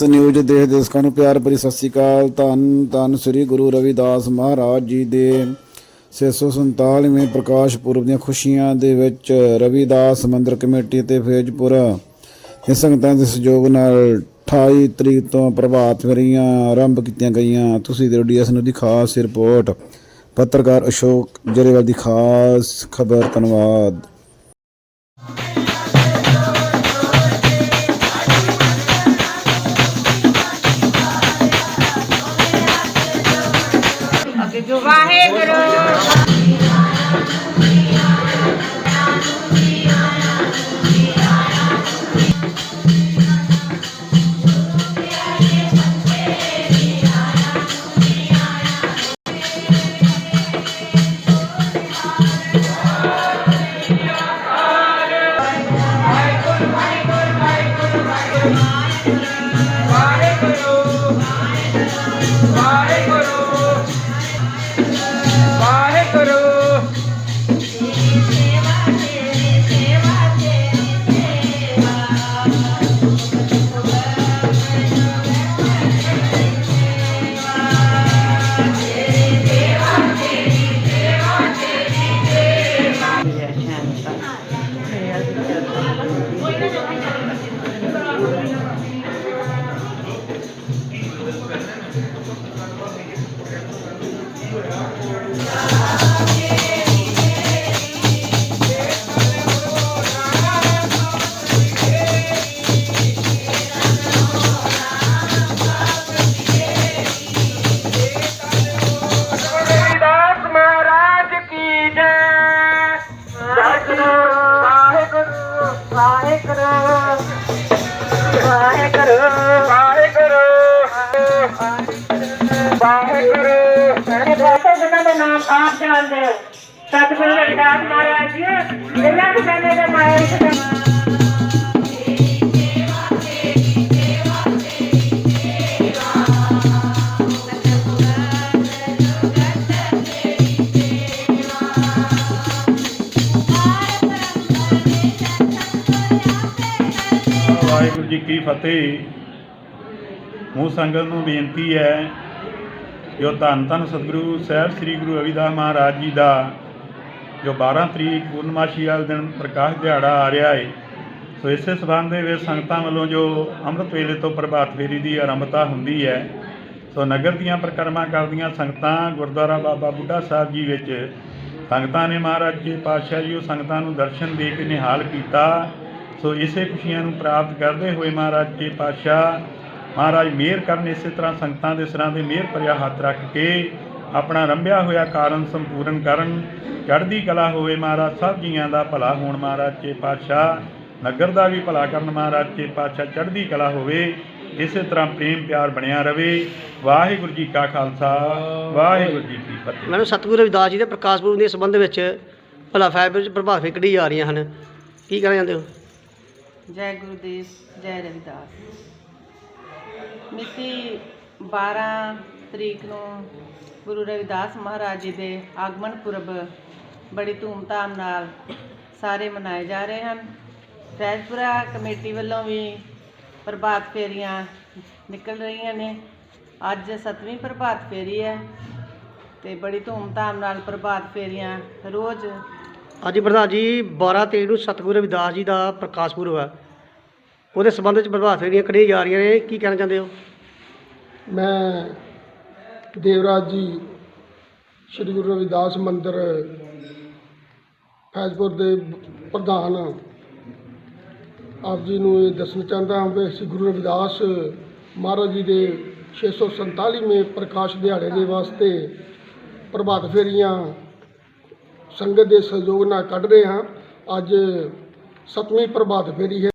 ਇਸ ਨਿਊਜ਼ ਦੇਸ਼ ਦਰਸ਼ਕਾਂ ਨੂੰ ਪਿਆਰ ਭਰੀ ਸਤਿ ਸ੍ਰੀ ਅਕਾਲ। ਧੰਨ ਧੰਨ ਸ੍ਰੀ ਗੁਰੂ ਰਵਿਦਾਸ ਮਹਾਰਾਜ ਜੀ ਦੇ 647ਵੇਂ ਪ੍ਰਕਾਸ਼ ਪੁਰਬ ਦੀਆਂ ਖੁਸ਼ੀਆਂ ਦੇ ਵਿੱਚ ਰਵਿਦਾਸ ਮੰਦਿਰ ਕਮੇਟੀ ਤੇ ਫੇਜ਼ਪੁਰਾ ਦੇ ਸੰਗਤਾਂ ਦੇ ਸਹਿਯੋਗ ਨਾਲ 28 ਤਰੀਕ ਤੋਂ ਪ੍ਰਭਾਤ ਫੇਰੀਆਂ ਆਰੰਭ ਕੀਤੀਆਂ ਗਈਆਂ। ਤੁਸੀਂ ਦੇ ਡੀਐਸ ਨੂੰ ਦੀ ਖਾਸ ਰਿਪੋਰਟ, ਪੱਤਰਕਾਰ ਅਸ਼ੋਕ ਜਰੇਵਾਲ ਦੀ ਖਾਸ ਖਬਰ, ਧੰਨਵਾਦ। ਅੱਗੇ ਜੋ ਵਾਹਿਗੁਰੂ ਵਾਹਿਗੁਰੂ ਰਵਿਦਾਸ ਵਾਹਿਗੁਰੂ। ਵਾਹਿਗੁਰੂ। ਵਾਹਿਗੁਰੂ। ਸਾਰੇ ਬਾਤਾਂ ਜਿਨ੍ਹਾਂ ਦੇ ਨਾਮ ਆਪ ਜਾਣਦੇ ਹੋ ਸਤਿਗੁਰੂ ਰਵਿਦਾਸ ਮਹਾਰਾਜ ਜੀ ਜਿਨ੍ਹਾਂ ਦੇ ਕਹਿੰਦੇ ਦੇ ਮਾਇਆ ਵਾਹਿਗੁਰੂ ਜੀ ਕੀ ਫਤਿਹ। ਮੂੰਹ ਸੰਗਤ ਨੂੰ ਬੇਨਤੀ ਹੈ ਜੋ ਧੰਨ ਧੰਨ ਸਤਿਗੁਰੂ ਸਾਹਿਬ ਸ੍ਰੀ ਗੁਰੂ ਰਵਿਦਾਸ ਮਹਾਰਾਜ ਜੀ ਦਾ ਜੋ 12 ਤਰੀਕ ਪੂਰਨਮਾਸ਼ੀ ਵਾਲੇ ਦਿਨ ਪ੍ਰਕਾਸ਼ ਦਿਹਾੜਾ ਆ ਰਿਹਾ ਹੈ ਸੋ ਇਸੇ ਸਬੰਧ ਦੇ ਵਿੱਚ ਸੰਗਤਾਂ ਵੱਲੋਂ ਜੋ ਅੰਮ੍ਰਿਤ ਵੇਲੇ ਤੋਂ ਪ੍ਰਭਾਤ ਫੇਰੀ ਦੀ ਆਰੰਭਤਾ ਹੁੰਦੀ ਹੈ, ਸੋ ਨਗਰ ਦੀਆਂ ਪ੍ਰਕਰਮਾ ਕਰਦੀਆਂ ਸੰਗਤਾਂ ਗੁਰਦੁਆਰਾ ਬਾਬਾ ਬੁੱਢਾ ਸਾਹਿਬ ਜੀ ਵਿੱਚ ਸੰਗਤਾਂ ਨੇ ਮਹਾਰਾਜ ਜੀ ਪਾਤਸ਼ਾਹ ਜੀ ਉਹ ਸੰਗਤਾਂ ਨੂੰ ਦਰਸ਼ਨ ਦੇ ਕੇ ਨਿਹਾਲ ਕੀਤਾ। ਸੋ ਇਸੇ ਖੁਸ਼ੀਆਂ ਨੂੰ ਪ੍ਰਾਪਤ ਕਰਦੇ ਹੋਏ ਮਹਾਰਾਜ ਜੀ ਪਾਤਸ਼ਾਹ, ਮਹਾਰਾਜ ਮਿਹਰ ਕਰਨ ਇਸੇ ਤਰ੍ਹਾਂ ਸੰਗਤਾਂ ਦੇ ਸਿਰਾਂ ਤੇ ਮਿਹਰ ਭਰਿਆ ਹੱਥ ਰੱਖ ਕੇ ਆਪਣਾ ਰੰਭਿਆ ਹੋਇਆ ਕਾਰਨ ਸੰਪੂਰਨ ਕਰਨ, ਚੜ੍ਹਦੀ ਕਲਾ ਹੋਵੇ ਮਹਾਰਾਜ, ਸਭ ਜੀਆਂ ਦਾ ਭਲਾ ਹੋਣ ਮਹਾਰਾਜ ਜੀ ਪਾਤਸ਼ਾਹ, ਨਗਰ ਦਾ ਵੀ ਭਲਾ ਕਰਨ ਮਹਾਰਾਜ ਜੀ ਪਾਤਸ਼ਾਹ, ਚੜ੍ਹਦੀ ਕਲਾ ਹੋਵੇ, ਇਸੇ ਤਰ੍ਹਾਂ ਪ੍ਰੇਮ ਪਿਆਰ ਬਣਿਆ ਰਵੇ। ਵਾਹਿਗੁਰੂ ਜੀ ਕਾ ਖਾਲਸਾ, ਵਾਹਿਗੁਰੂ ਜੀ ਕੀ ਫਤਿਹ। ਮੈਨੂੰ ਸਤਿਗੁਰੂ ਰਵਿਦਾਸ ਜੀ ਦੇ ਪ੍ਰਕਾਸ਼ ਪੁਰਬ ਦੇ ਸੰਬੰਧ ਵਿੱਚ ਭਲਾ ਸਾਹਿਬ ਪ੍ਰਭਾਵ ਪ੍ਰਭਾਤ ਫੇਰੀ ਕੱਢੀ ਜਾ ਰਹੀਆਂ ਹਨ। ਕੀ ਕਹਿਣਾ ਚਾਹੁੰਦੇ ਹੋ? ਜੈ ਗੁਰਦੇਵ ਜੈ ਰਵਿਦਾਸ। ਮਿਤੀ 12 ਤਰੀਕ ਨੂੰ ਗੁਰੂ ਰਵਿਦਾਸ ਮਹਾਰਾਜ ਜੀ ਦੇ ਆਗਮਨ ਪੁਰਬ ਬੜੀ ਧੂਮਧਾਮ ਨਾਲ ਸਾਰੇ ਮਨਾਏ ਜਾ ਰਹੇ ਹਨ। ਫੈਜ਼ਪੁਰਾ ਕਮੇਟੀ ਵੱਲੋਂ ਵੀ ਪ੍ਰਭਾਤ ਫੇਰੀਆਂ ਨਿਕਲ ਰਹੀਆਂ ਨੇ। ਅੱਜ ਸੱਤਵੀਂ ਪ੍ਰਭਾਤ ਫੇਰੀ ਹੈ ਤੇ ਬੜੀ ਧੂਮਧਾਮ ਨਾਲ ਪ੍ਰਭਾਤ ਫੇਰੀਆਂ ਰੋਜ਼ ਅੱਜ ਪ੍ਰਧਾਨ ਜੀ 12 ਤਰੀਕ ਨੂੰ ਸਤਿਗੁਰੂ ਰਵਿਦਾਸ ਜੀ ਦਾ ਪ੍ਰਕਾਸ਼ ਪੁਰਬ ਹੈ। ਉਹਦੇ ਸੰਬੰਧ ਵਿੱਚ ਪ੍ਰਭਾਤ ਫੇਰੀਆਂ ਕੱਢੀਆਂ ਜਾ ਰਹੀਆਂ ਨੇ। ਕੀ ਕਹਿਣਾ ਚਾਹੁੰਦੇ ਹੋ? ਮੈਂ ਦੇਵਰਾਜ ਜੀ, ਸ੍ਰੀ ਗੁਰੂ ਰਵਿਦਾਸ ਮੰਦਿਰ, ਫੈਜ਼ਪੁਰ ਦੇ ਪ੍ਰਧਾਨ ਆਪ ਜੀ ਨੂੰ ਇਹ ਦੱਸਣਾ ਚਾਹੁੰਦਾ ਹਾਂ ਕਿ ਸ੍ਰੀ ਗੁਰੂ ਰਵਿਦਾਸ ਮਹਾਰਾਜ ਜੀ ਦੇ 647ਵੇਂ ਪ੍ਰਕਾਸ਼ ਦਿਹਾੜੇ ਦੇ ਵਾਸਤੇ ਪ੍ਰਭਾਤ ਫੇਰੀਆਂ ਸੰਗਤ ਦੇ ਸਹਿਯੋਗ ਨਾਲ ਕੱਢ ਰਹੇ ਹਾਂ। ਅੱਜ ਸਤਵੀਂ ਪ੍ਰਭਾਤ ਫੇਰੀ ਹੈ।